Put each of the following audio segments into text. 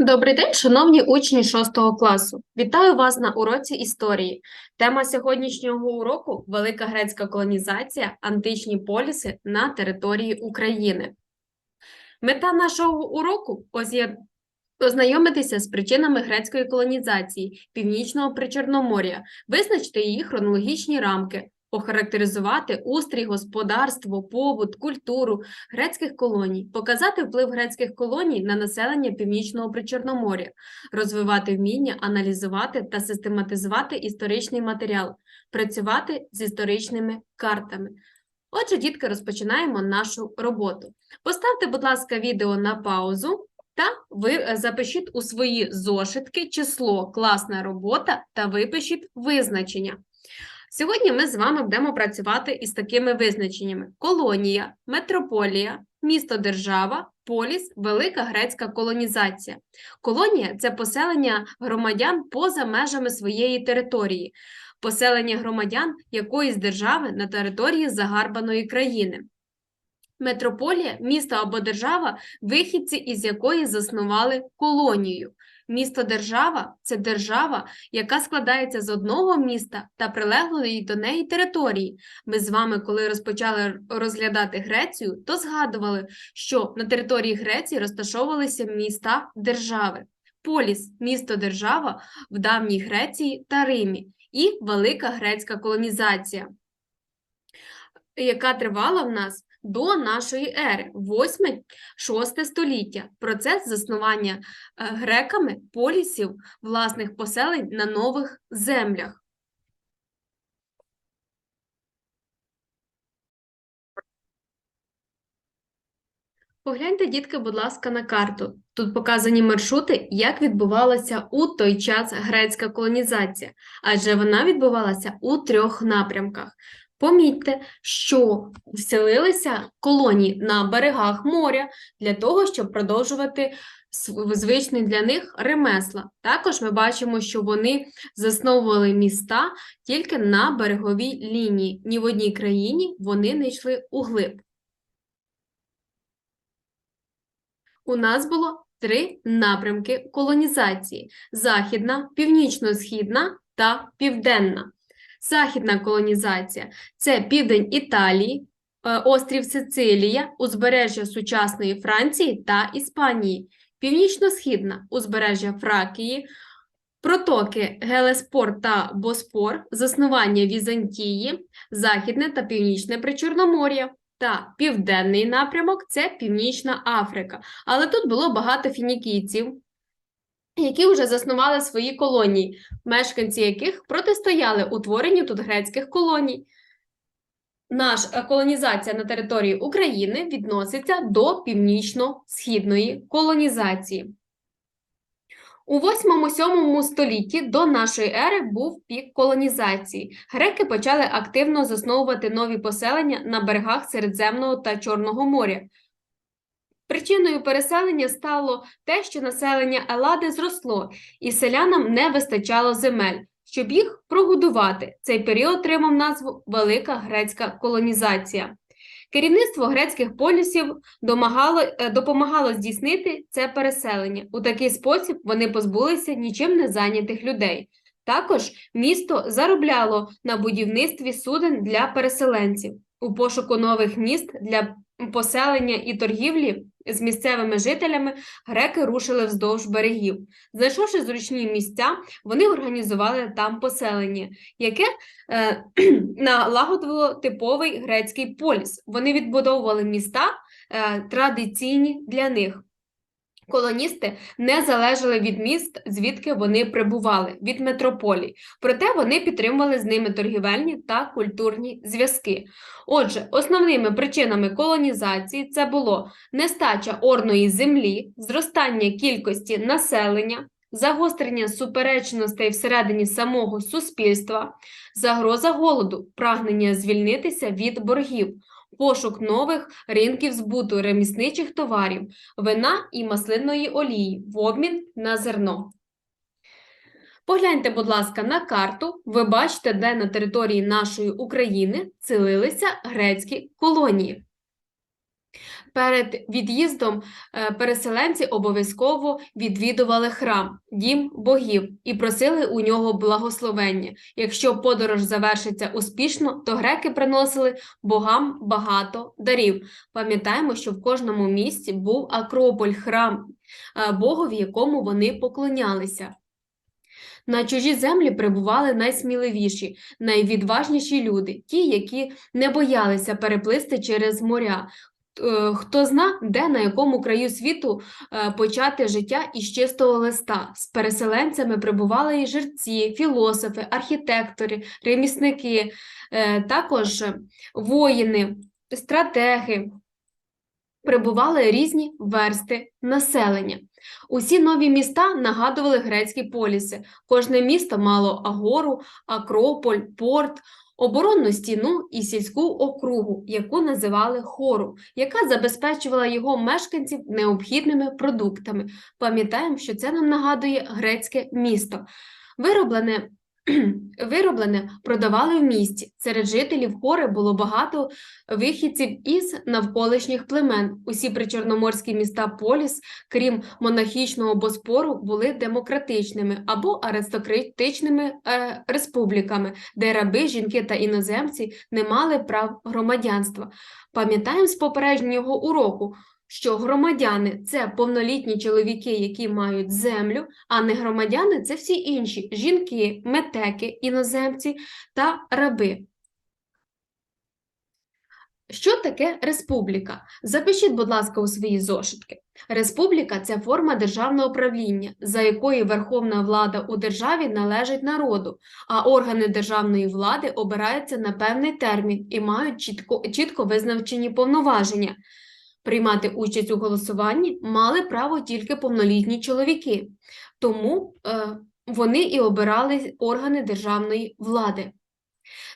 Добрий день, шановні учні 6 класу. Вітаю вас на уроці історії. Тема сьогоднішнього уроку Велика грецька колонізація, античні поліси на території України. Мета нашого уроку ознайомитися з причинами грецької колонізації Північного Причорномор'я, визначити її хронологічні рамки, охарактеризувати устрій, господарство, побут, культуру грецьких колоній, показати вплив грецьких колоній на населення Північного Причорномор'я, розвивати вміння аналізувати та систематизувати історичний матеріал, працювати з історичними картами. Отже, дітки, розпочинаємо нашу роботу. Поставте, будь ласка, відео на паузу та ви е, запишіть у свої зошитки число класна робота та випишіть визначення. Сьогодні ми з вами будемо працювати із такими визначеннями: колонія, метрополія, місто-держава, поліс, велика грецька колонізація. Колонія це поселення громадян поза межами своєї території, поселення громадян якоїсь держави на території загарбаної країни. Метрополія місто або держава, вихідці із якої заснували колонію. Місто-держава це держава, яка складається з одного міста та прилеглої до неї території. Ми з вами, коли розпочали розглядати Грецію, то згадували, що на території Греції розташовувалися міста держави. Поліс місто-держава в давній Греції та Римі і велика грецька колонізація, яка тривала в нас до нашої ери, 8-6 століття. Процес заснування е, греками полісів власних поселень на нових землях. Погляньте, дітки, будь ласка, на карту. Тут показані маршрути, як відбувалася у той час грецька колонізація, адже вона відбувалася у трьох напрямках. Помітьте, що вселилися колонії на берегах моря для того, щоб продовжувати звичні для них ремесла. Також ми бачимо, що вони засновували міста тільки на береговій лінії. Ні в одній країні вони не йшли углиб. У нас було три напрямки колонізації: західна, північно-східна та південна. Західна колонізація це південь Італії, е, острів Сицилія, узбережжя сучасної Франції та Іспанії, північно-східна узбережжя Фракії, протоки Гелеспор та Боспор, заснування Візантії, Західне та Північне Причорномор'я. Та південний напрямок це Північна Африка. Але тут було багато фінікійців, які вже заснували свої колонії, мешканці яких протистояли утворенню тут грецьких колоній. Наша колонізація на території України відноситься до північно-східної колонізації. У 8-7 столітті до нашої ери був пік колонізації. Греки почали активно засновувати нові поселення на берегах Середземного та Чорного моря. Причиною переселення стало те, що населення Елади зросло, і селянам не вистачало земель. Щоб їх прогодувати, цей період отримав назву Велика грецька колонізація. Керівництво грецьких полісів домагало, е, допомагало здійснити це переселення. У такий спосіб вони позбулися нічим не зайнятих людей. Також місто заробляло на будівництві суден для переселенців. У пошуку нових міст для поселення і торгівлі з місцевими жителями греки рушили вздовж берегів. Знайшовши зручні місця, вони організували там поселення, яке е, налагодило типовий грецький поліс. Вони відбудовували міста е, традиційні для них. Колоністи не залежали від міст, звідки вони прибували, від метрополій. Проте вони підтримували з ними торгівельні та культурні зв'язки. Отже, основними причинами колонізації це було нестача орної землі, зростання кількості населення, загострення суперечностей всередині самого суспільства, загроза голоду, прагнення звільнитися від боргів, пошук нових ринків збуту ремісничих товарів, вина і маслинної олії в обмін на зерно. Погляньте, будь ласка, на карту. Ви бачите, де на території нашої України селилися грецькі колонії. Перед від'їздом е, переселенці обов'язково відвідували храм, дім богів і просили у нього благословення. Якщо подорож завершиться успішно, то греки приносили богам багато дарів. Пам'ятаємо, що в кожному місті був Акрополь, храм, е, богові, якому вони поклонялися. На чужі землі прибували найсміливіші, найвідважніші люди, ті, які не боялися переплисти через моря. Е, Хто зна, де на якому краю світу е, почати життя із чистого листа. З переселенцями прибували і жерці, філософи, архітектори, ремісники, е, також воїни, стратеги. Прибували різні версти населення. Усі нові міста нагадували грецькі поліси. Кожне місто мало агору, акрополь, порт, оборонну стіну і сільську округу, яку називали хору, яка забезпечувала його мешканців необхідними продуктами. Пам'ятаємо, що це нам нагадує грецьке місто. Вироблене Вироблене продавали в місті. Серед жителів хори було багато вихідців із навколишніх племен. Усі причорноморські міста Поліс, крім монархічного Боспору, були демократичними або аристократичними е, республіками, де раби, жінки та іноземці не мали прав громадянства. Пам'ятаємо з попереднього уроку, що громадяни це повнолітні чоловіки, які мають землю, а не громадяни це всі інші жінки, метеки, іноземці та раби. Що таке республіка? Запишіть, будь ласка, у свої зошитки. Республіка це форма державного правління, за якою верховна влада у державі належить народу, а органи державної влади обираються на певний термін і мають чітко, чітко визначені повноваження. Приймати участь у голосуванні мали право тільки повнолітні чоловіки, тому е, вони і обирали органи державної влади.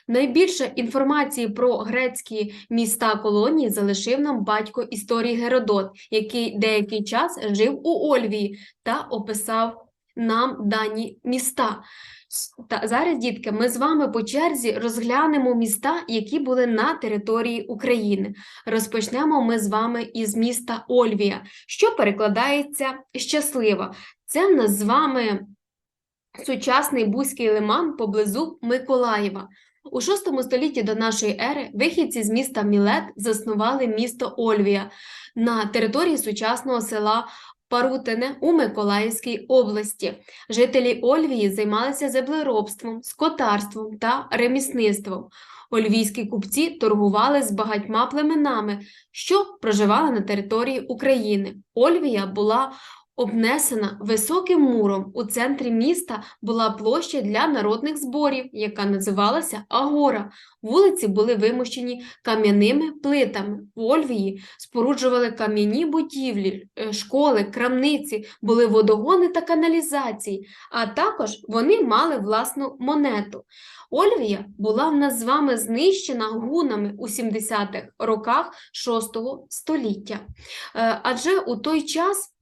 Найбільше інформації про грецькі міста колонії залишив нам батько історії Геродот, який деякий час жив у Ольвії та описав нам дані міста. Та зараз, дітки, ми з вами по черзі розглянемо міста, які були на території України. Розпочнемо ми з вами із міста Ольвія, що перекладається щаслива. Це в нас з вами сучасний Бузький лиман поблизу Миколаєва. У VI столітті до нашої ери вихідці з міста Мілет заснували місто Ольвія на території сучасного села Парутине у Миколаївській області. Жителі Ольвії займалися землеробством, скотарством та ремісництвом. Ольвійські купці торгували з багатьма племенами, що проживали на території України. Ольвія була обнесена високим муром. У центрі міста була площа для народних зборів, яка називалася Агора. Вулиці були вимощені кам'яними плитами. В Ольвії споруджували кам'яні будівлі, е, школи, крамниці, були водогони та каналізації, а також вони мали власну монету. Ольвія була в нас з вами знищена гунами у 70-х роках VI століття. Е, Адже у той час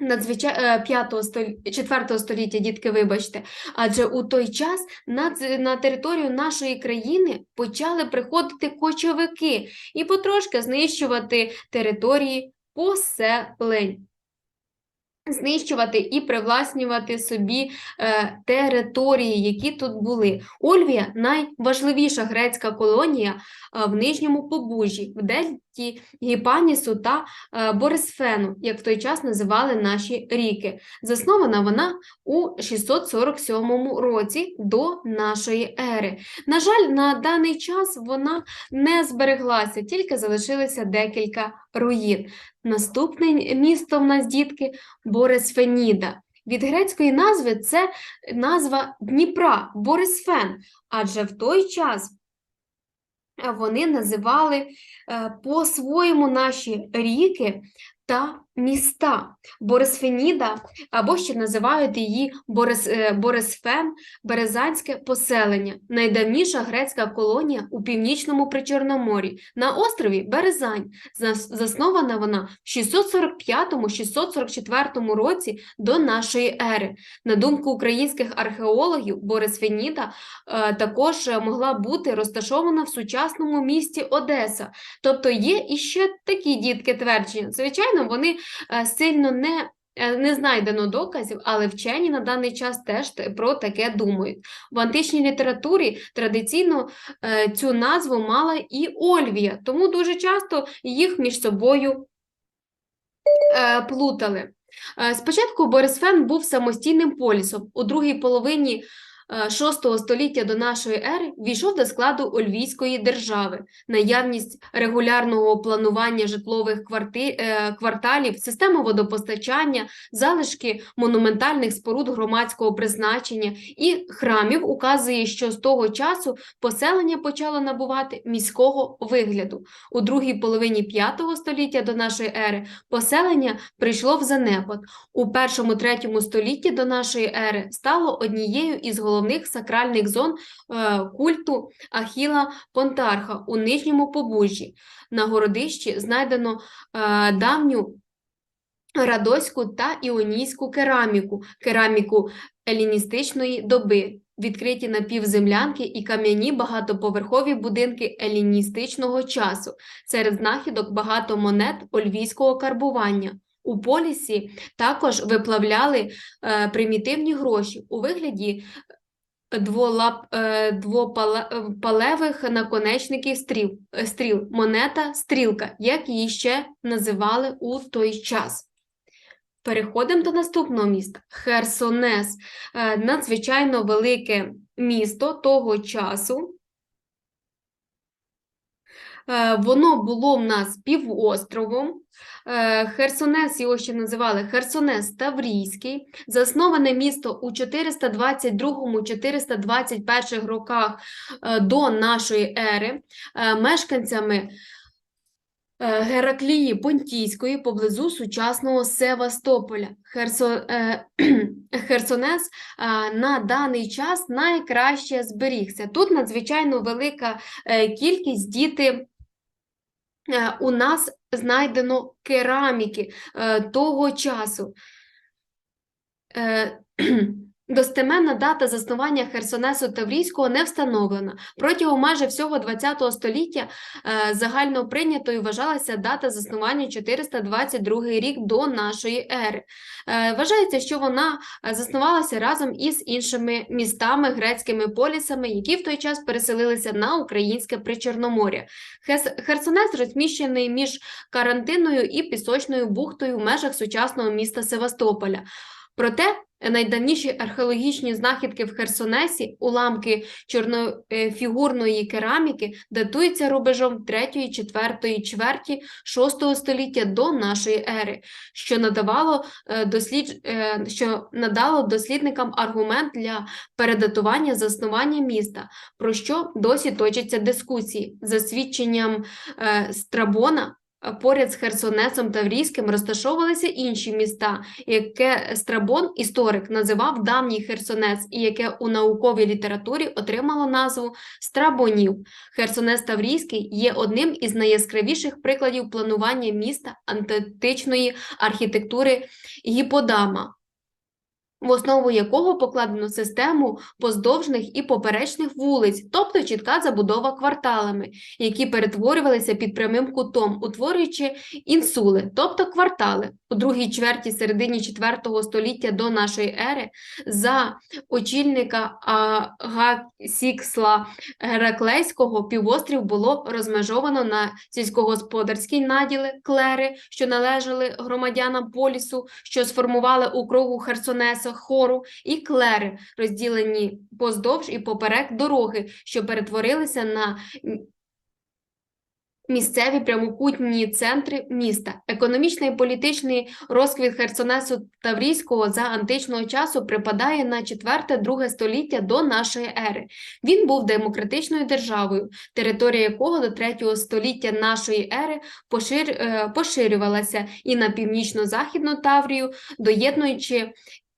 надзвичай 5 століття, 4 століття, дітки, вибачте, адже у той час на, на територію нашої країни почали приходити кочовики і потрошки знищувати території поселень. Знищувати і привласнювати собі е, території, які тут були. Ольвія найважливіша грецька колонія е, в Нижньому Побужжі, в дельті Гіпанісу та е, Борисфену, як в той час називали наші ріки. Заснована вона у 647 році до нашої ери. На жаль, на даний час вона не збереглася, тільки залишилося декілька руїн. Наступне місто в нас, дітки, Борисфеніда. Від грецької назви це назва Дніпра, Борисфен, адже в той час вони називали е, по-своєму наші ріки та міста. Борисфеніда, або ще називають її Борис, е, Борисфен, Березанське поселення, найдавніша грецька колонія у північному Причорноморі, на острові Березань. Заснована вона в 645-644 році до нашої ери. На думку українських археологів, Борисфеніда е, також могла бути розташована в сучасному місті Одеса. Тобто є іще такі дітки твердження. Звичайно, вони сильно не. е, Не знайдено доказів, але вчені на даний час теж про таке думають. В античній літературі традиційно е, цю назву мала і Ольвія, тому дуже часто їх між собою е, плутали. Е, Спочатку Борисфен був самостійним полісом. У другій половині VI століття до нашої ери війшов до складу Ольвійської держави. Наявність регулярного планування житлових кварти... е, кварталів, система водопостачання, залишки монументальних споруд громадського призначення і храмів указує, що з того часу поселення почало набувати міського вигляду. У другій половині V століття до нашої ери поселення прийшло в занепад. У першому-третьому столітті до нашої ери стало однією із головних сакральних зон е, культу Ахіла Понтарха у нижньому побужжі. На городищі знайдено е, давню радоську та іонійську кераміку, кераміку еліністичної доби, відкриті напівземлянки і кам'яні багатоповерхові будинки еліністичного часу. Серед знахідок багато монет ольвійського карбування. У полісі також виплавляли е, примітивні гроші у вигляді дволап, е, двопалевих наконечників стріл, е, стріл, монета стрілка, як її ще називали у той час. Переходимо до наступного міста. Херсонес. Е, Надзвичайно велике місто того часу. Е, Воно було в нас півостровом. Е, Херсонес його ще називали Херсонес Таврійський. Засноване місто у 422-421 роках е, до нашої ери е, мешканцями Гераклії Понтійської поблизу сучасного Севастополя. Херсо, Херсонес на даний час найкраще зберігся. Тут надзвичайно велика кількість діти. У нас знайдено кераміки е, того часу. Достеменна дата заснування Херсонесу Таврійського не встановлена. Протягом майже всього ХХ століття е, загально прийнятою вважалася дата заснування 422 рік до нашої ери. Е, Вважається, що вона е, заснувалася разом із іншими містами, грецькими полісами, які в той час переселилися на українське Причорномор'я. Херсонес розміщений між карантинною і пісочною бухтою в межах сучасного міста Севастополя. Проте найдавніші археологічні знахідки в Херсонесі, уламки чорнофігурної кераміки, датуються рубежом 3-4 чверті 6 століття до нашої ери, що надавало е, дослід... е, що надало дослідникам аргумент для передатування заснування міста, про що досі точаться дискусії. За свідченням е, Страбона, е, поряд з Херсонесом Таврійським розташовувалися інші міста, яке Страбон, історик, називав давній Херсонес, і яке у науковій літературі отримало назву Страбонів. Херсонес Таврійський є одним із найяскравіших прикладів планування міста антитичної архітектури Гіподама, в основу якого покладено систему поздовжних і поперечних вулиць, тобто чітка забудова кварталами, які перетворювалися під прямим кутом, утворюючи інсули, тобто квартали. У другій чверті середині IV століття до нашої ери за очільника Агасіксла Гераклейського півострів було розмежовано на сільськогосподарські наділи, клери, що належали громадянам полісу, що сформували у кругу Херсонеса хору, і клери, розділені поздовж і поперек дороги, що перетворилися на Місцеві прямокутні центри міста. Економічний і політичний розквіт Херсонесу Таврійського за античного часу припадає на 4-2 століття до нашої ери. Він був демократичною державою, територія якого до 3 століття нашої ери пошир, е, поширювалася і на північно-західну Таврію, доєднуючи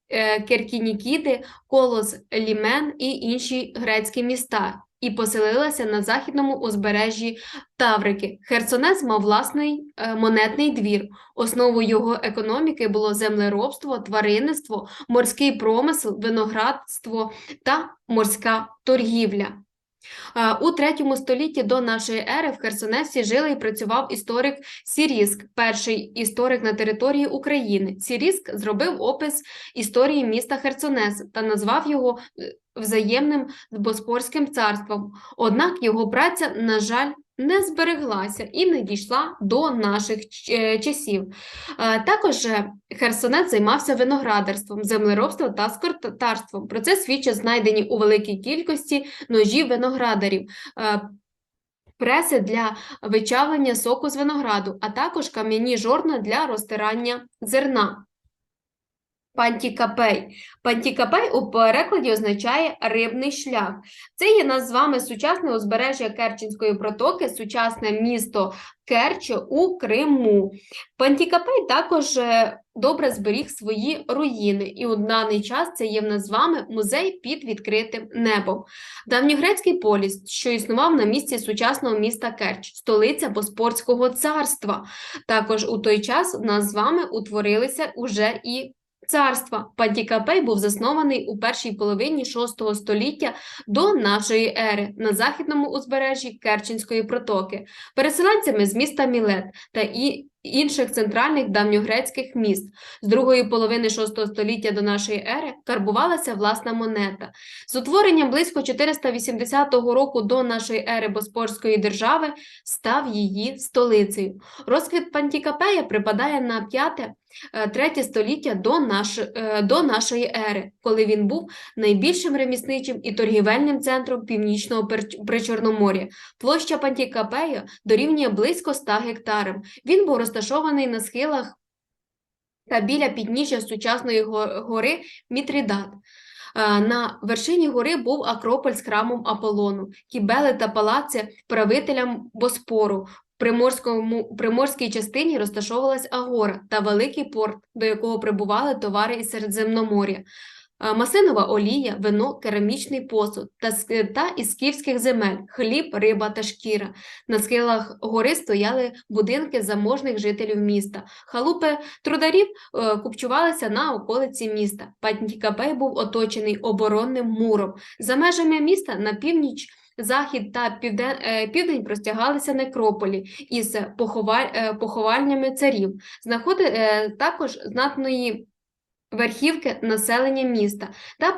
е, Керкінікіди, Колос, Лімен і інші грецькі міста. І поселилася на західному узбережжі Таврики. Херсонес мав власний е, монетний двір. Основою його економіки було землеробство, тваринництво, морський промисел, виноградство та морська торгівля. Е, У третьому столітті до нашої ери в Херсонесі жили і працював історик Сіріск, перший історик на території України. Сіріск зробив опис історії міста Херсонес та назвав його е, взаємним Боспорським царством. Однак його праця, на жаль, не збереглася і не дійшла до наших е, часів. Е, Також Херсонес займався виноградарством, землеробством та скотарством. Про це свідчать знайдені у великій кількості ножів виноградарів. е, Преси для вичавлення соку з винограду, а також кам'яні жорна для розтирання зерна. Пантікапей. Пантікапей у перекладі означає рибний шлях. Це є нас з вами сучасне узбережжя Керченської протоки, сучасне місто Керчо у Криму. Пантікапей також е, добре зберіг свої руїни, і у даний час це є в нас з вами музей під відкритим небом. Давньогрецький поліс, що існував на місці сучасного міста Керч, столиця Боспорського царства. Також у той час в нас з вами утворилися уже і царства. Пантікапей був заснований у першій половині VI століття до нашої ери на західному узбережжі Керченської протоки, переселенцями з міста Мілет та і інших центральних давньогрецьких міст. З другої половини VI століття до нашої ери карбувалася власна монета. З утворенням близько 480 року до нашої ери Боспорської держави став її столицею. Розквіт Пантікапея припадає на 5 е, третє століття до, наш, е, до нашої ери, коли він був найбільшим ремісничим і торгівельним центром північного Причорномор'я. Площа Пантікапея дорівнює близько 100 гектарам. Він був розташований на схилах та біля підніжжя сучасної гори Мітрідат. Е, На вершині гори був Акрополь з храмом Аполлону, кібели та палаци правителям Боспору. Приморському, приморській частині розташовувалась Агора та великий порт, до якого прибували товари із Середземномор'я. Е, Маслинова олія, вино, керамічний посуд та, та із скіфських земель, хліб, риба та шкіра. На схилах гори стояли будинки заможних жителів міста. Халупи трударів е, купчувалися на околиці міста. Пантікапей був оточений оборонним муром. За межами міста на північ, захід та півден, е, південь простягалися некрополі із е, поховальнями царів. Знаходи е, також знатної верхівки населення міста та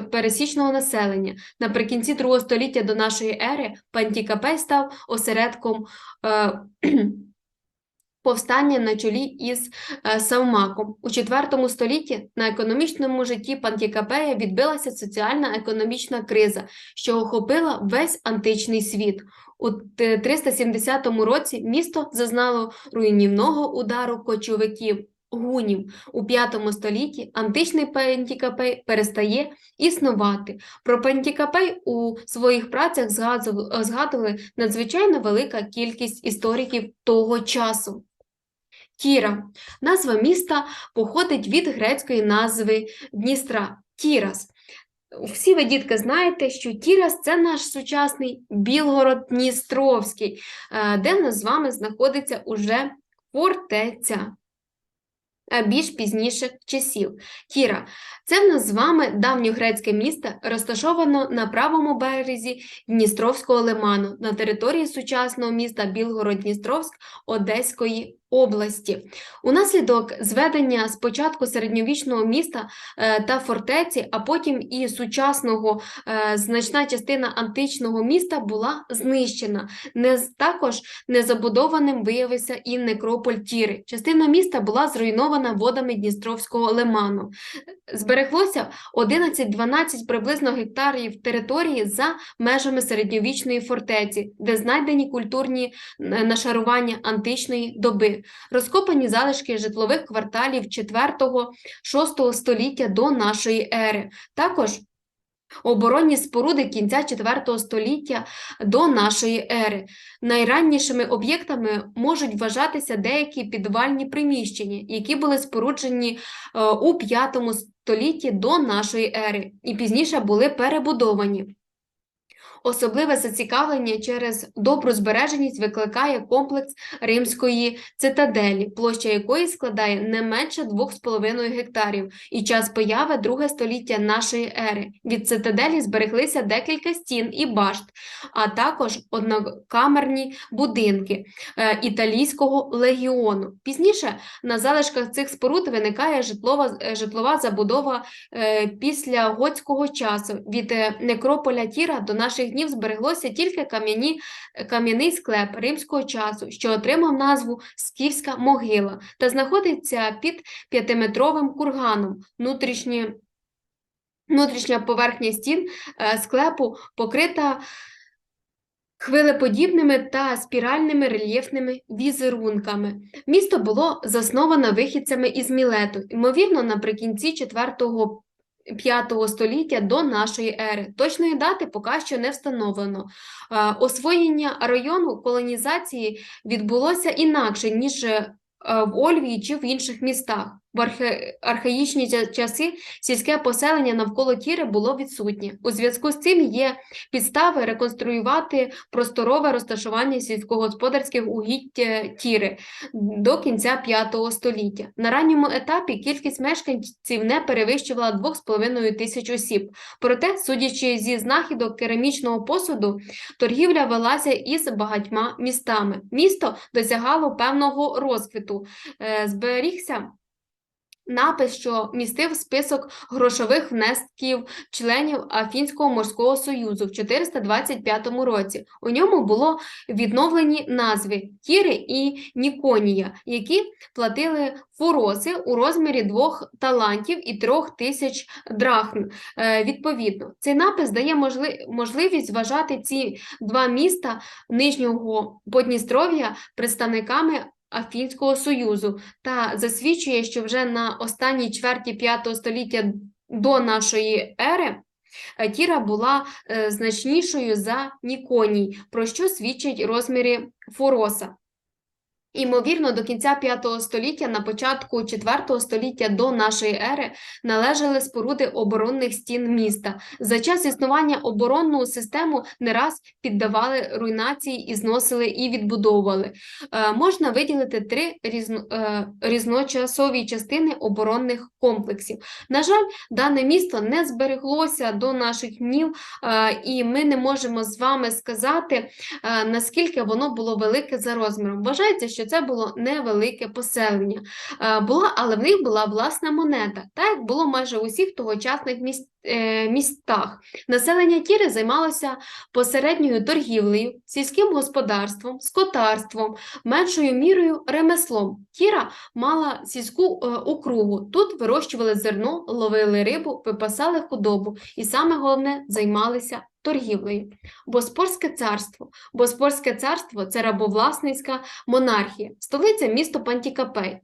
пересічного населення. Наприкінці другого століття до нашої ери Пантікапей став осередком е, повстання на чолі із е, Савмаком. У IV столітті на економічному житті Пантікапея відбилася соціальна-економічна криза, що охопила весь античний світ. У 370 році місто зазнало руйнівного удару кочовиків. Гунів у V столітті античний Пентікапей перестає існувати. Про Пентікапей у своїх працях згадували надзвичайно велика кількість істориків того часу. Тіра. Назва міста походить від грецької назви Дністра Тірас. Всі ви, дітки, знаєте, що Тірас це наш сучасний Білгород-Дністровський, е, де в нас з вами знаходиться уже фортеця е, більш пізніших часів. Тіра це в нас з вами давньогрецьке місто, розташовано на правому березі Дністровського лиману на території сучасного міста Білгород-Дністровськ Одеської області. Унаслідок зведення спочатку середньовічного міста е, та фортеці, а потім і сучасного е, значна частина античного міста була знищена. Не також незабудованим виявився і некрополь Тіри. Частина міста була зруйнована водами Дністровського лиману. Збереглося 11-12 приблизно гектарів території за межами середньовічної фортеці, де знайдені культурні е, нашарування античної доби, розкопані залишки житлових кварталів 4-6 століття до нашої ери. Також оборонні споруди кінця 4 століття до нашої ери. Найраннішими об'єктами можуть вважатися деякі підвальні приміщення, які були споруджені е, у 5 столітті до нашої ери і пізніше були перебудовані. Особливе зацікавлення через добру збереженість викликає комплекс римської цитаделі, площа якої складає не менше 2,5 гектарів, і час появи друге століття нашої ери. Від цитаделі збереглися декілька стін і башт, а також однокамерні будинки е, італійського легіону. Пізніше на залишках цих споруд виникає житлова, е, житлова забудова е, після готського часу. Від некрополя Тіра до наших днів збереглося тільки кам'яний склеп римського часу, що отримав назву Скіфська могила та знаходиться під п'ятиметровим курганом. Внутрішні, внутрішня поверхня стін е, склепу покрита хвилеподібними та спіральними рельєфними візерунками. Місто було засновано вихідцями із Мілету, ймовірно, наприкінці 4-5 століття до нашої ери. Точної дати поки що не встановлено. Освоєння району колонізації відбулося інакше, ніж е, в Ольвії чи в інших містах. В архаїчні часи сільське поселення навколо Тіри було відсутнє. У зв'язку з цим є підстави реконструювати просторове розташування сільськогосподарських угідь Тіри до кінця V століття. На ранньому етапі кількість мешканців не перевищувала 2,5 тисяч осіб. Проте, судячи зі знахідок керамічного посуду, торгівля велася із багатьма містами. Місто досягало певного розквіту. Е, Зберігся напис, що містив список грошових внесків членів Афінського морського союзу в 425 році. У ньому було відновлені назви Кіри і Ніконія, які платили фуроси у розмірі двох талантів і трьох тисяч драхм. Е, Відповідно, цей напис дає можливість вважати ці два міста Нижнього Подністров'я представниками Афінського союзу та засвідчує, що вже на останній чверті п'ятого століття до нашої ери е, Тіра була е, значнішою за Ніконій, про що свідчать розміри Фуроса. Імовірно, до кінця V століття, на початку IV століття до нашої ери належали споруди оборонних стін міста. За час існування оборонну систему не раз піддавали руйнації і зносили і відбудовували. Е, можна виділити три різно, е, різночасові частини оборонних комплексів. На жаль, дане місто не збереглося до наших днів, е, і ми не можемо з вами сказати, е, наскільки воно було велике за розміром. Вважається, що це було невелике поселення. Е, Була, але в них була власна монета, так як було майже у всіх тогочасних міст, е, містах. Населення Тіри займалося посередньою торгівлею, сільським господарством, скотарством, меншою мірою ремеслом. Тіра мала сільську е, округу. Тут вирощували зерно, ловили рибу, випасали худобу і саме головне займалися торгівлею. Боспорське царство. Боспорське царство це рабовласницька монархія, столиця місто Пантікапей.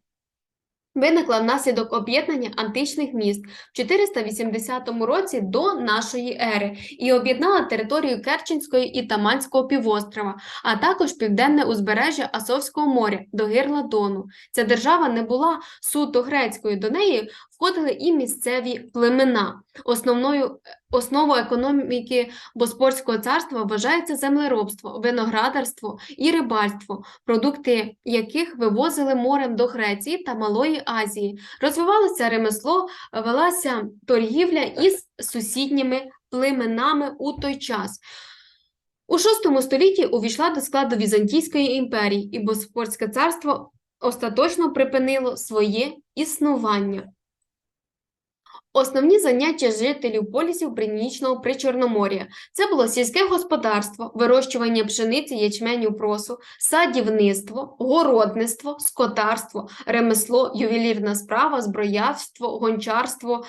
Виникла внаслідок об'єднання античних міст в 480 році до нашої ери і об'єднала територію Керченської і Таманського півострова, а також південне узбережжя Азовського моря до гирла Дону. Ця держава не була суто грецькою, до неї входили і місцеві племена. Основною основою економіки Боспорського царства вважається землеробство, виноградарство і рибальство, продукти яких вивозили морем до Греції та Малої Азії. Розвивалося ремесло, велася торгівля із сусідніми племенами у той час. У VI столітті увійшла до складу Візантійської імперії, і Боспорське царство остаточно припинило своє існування. Основні заняття жителів полісів Північного Причорномор'я – це було сільське господарство, вирощування пшениці, ячменю, просу, садівництво, городництво, скотарство, ремесло, ювелірна справа, зброярство, гончарство,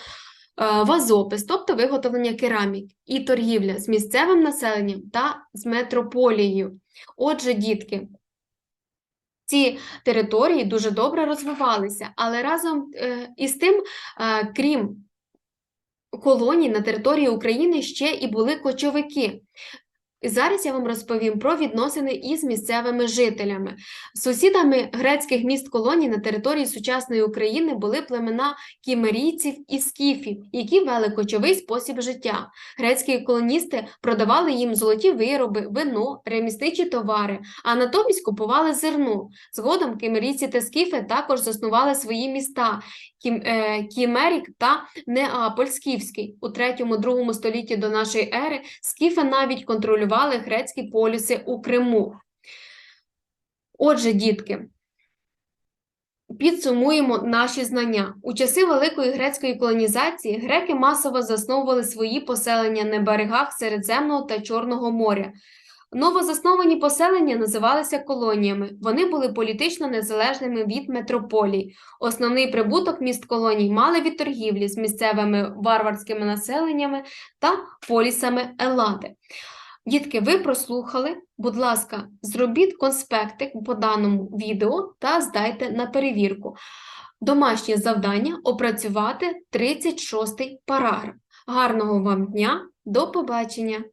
е, вазопис, тобто виготовлення кераміки, і торгівля з місцевим населенням та з метрополією. Отже, дітки, ці території дуже добре розвивалися, але разом е, із тим, е, крім колоній на території України ще і були кочовики. Зараз я вам розповім про відносини із місцевими жителями. Сусідами грецьких міст колоній на території сучасної України були племена кімерійців і скіфів, які вели кочовий спосіб життя. Грецькі колоністи продавали їм золоті вироби, вино, ремісничі товари, а натомість купували зерно. Згодом кімерійці та скіфи також заснували свої міста Кімерік та Неаполь Скіфський. У 3-2 столітті до нашої ери скіфи навіть контролювали грецькі полюси у Криму. Отже, дітки, підсумуємо наші знання. У часи Великої грецької колонізації греки масово засновували свої поселення на берегах Середземного та Чорного моря. Новозасновані поселення називалися колоніями. Вони були політично незалежними від метрополій. Основний прибуток міст колоній мали від торгівлі з місцевими варварськими населеннями та полісами Еллади. Дітки, ви прослухали. Будь ласка, зробіть конспектик по даному відео та здайте на перевірку. Домашнє завдання опрацювати 36 параграф. Гарного вам дня, до побачення!